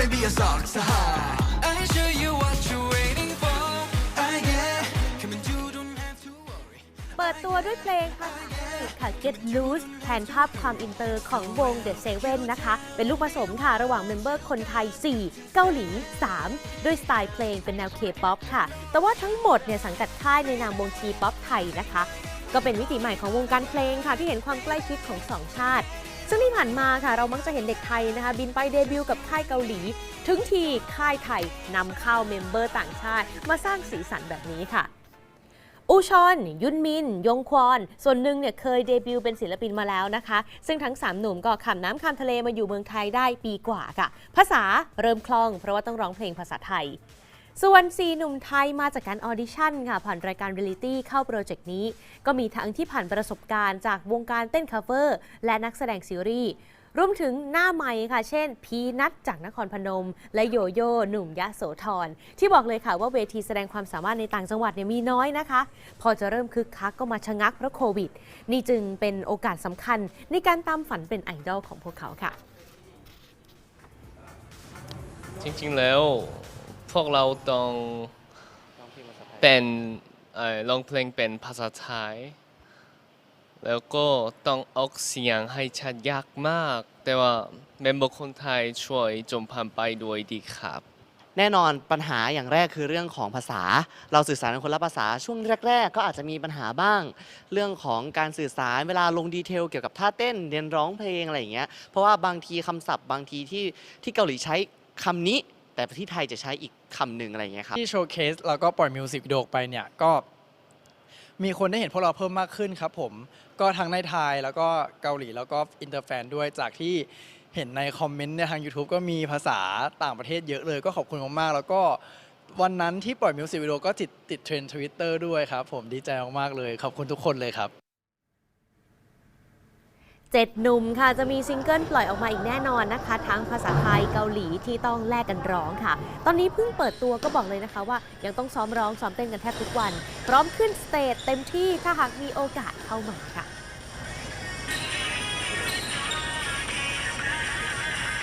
maybe a song so high I show you what you're waiting for. I get come and you don't have to worry เปิดตัวด้วยเพลงภาษาอังกฤษค่ะ Get Loose แทนภาพความอินเตอร์ของวง The Seven นะคะ เป็นลูกผสมค่ะ ระหว่างเมมเบอร์คนไทย 4 เกาหลี 3 ด้วยสไตล์เพลงเป็นแนว K-POP ค่ะ แต่ว่าทั้งหมดเนี่ยสังกัดค่ายในนามวง T-POP ไทยนะคะ ก็เป็นมิติใหม่ของวงการเพลงค่ะ ที่เห็นความใกล้ชิดของสองชาติ ซึ่งที่ผ่านมาค่ะเรามักจะเห็นเด็กไทยนะคะ บินไปเดบิวต์กับค่ายเกาหลี ถึงทีค่ายไทยนำเข้าเมมเบอร์ต่างชาติ มาสร้างสีสันแบบนี้ค่ะอูชอน ยุนมิน ยงควอน ส่วนหนึ่งเนี่ยเคยเดบิวต์เป็นศิลปินมาแล้วนะคะ ซึ่งทั้ง 3 หนุ่มก็ข้ามน้ำข้ามทะเลมาอยู่เมืองไทยได้ปีกว่าค่ะ ภาษาเริ่มคล่องเพราะว่าต้องร้องเพลงภาษาไทย ส่วน 4 หนุ่มไทยมาจากการออดิชั่นค่ะ ผ่านรายการเรียลิตี้เข้าโปรเจกต์นี้ ก็มีทั้งที่ผ่านประสบการณ์จากวงการเต้น cover และนักแสดงซีรีส์รวมถึงหน้าใหม่ค่ะ เช่น พีนัทจากนครพนม และโยโย่หนุ่มยะโสธร ที่บอกเลยค่ะว่าเวทีแสดงความสามารถในต่างจังหวัดเนี่ยมีน้อยนะคะ พอจะเริ่มคึกคักก็มาชะงักเพราะโควิด นี่จึงเป็นโอกาสสำคัญในการตามฝันเป็นไอดอลของพวกเขาค่ะ จริงๆแล้ว พวกเราต้องเป็นเอ่อร้องเพลงเป็นภาษาไทย แล้วก็ต้องออกเสียงให้ชัดยากมาก แต่ว่าเมมเบอร์คนไทยช่วยจมพันไปด้วยดีครับ แน่นอนปัญหาอย่างแรกคือเรื่องของภาษา เราสื่อสารกันคนละภาษาช่วงแรก ๆ ก็อาจจะมีปัญหาบ้าง เรื่องของการสื่อสารเวลาลงดีเทลเกี่ยวกับท่าเต้นเรียนร้องเพลงอะไรอย่างเงี้ยเพราะว่าบางทีคำศัพท์บางทีที่ที่เกาหลีใช้คำนี้ แต่ที่ไทยจะใช้อีกคำหนึ่งอะไรอย่างเงี้ยครับ ที่โชว์เคสแล้วก็ปล่อยมิวสิกวิดีโออกไปเนี่ยก็มีคนได้เห็นพวกเราเพิ่มมากขึ้นครับผมก็ทั้งในไทยแล้วก็เกาหลีแล้วก็อินเตอร์แฟนด้วยจากที่เห็นในคอมเมนต์ในทาง YouTube ก็มีภาษาต่างประเทศเยอะเลยก็ขอบคุณมากๆแล้วก็วันนั้นที่ปล่อยมิวสิกวิดีโอก็ติดติดเทรนด์ทวิตเตอร์ด้วยครับผมดีใจมากๆเลย ขอบคุณทุกคนเลยครับ เจ็ดหนุ่มค่ะ จะมีซิงเกิลปล่อยออกมาอีกแน่นอนนะคะ ทั้งภาษาไทยเกาหลีที่ต้องแลกกันร้องค่ะ ตอนนี้เพิ่งเปิดตัวก็บอกเลยนะคะว่า ยังต้องซ้อมร้องซ้อมเต้นกันแทบทุกวัน พร้อมขึ้นสเตจเต็มที่ถ้าหากมีโอกาสเข้ามาค่ะ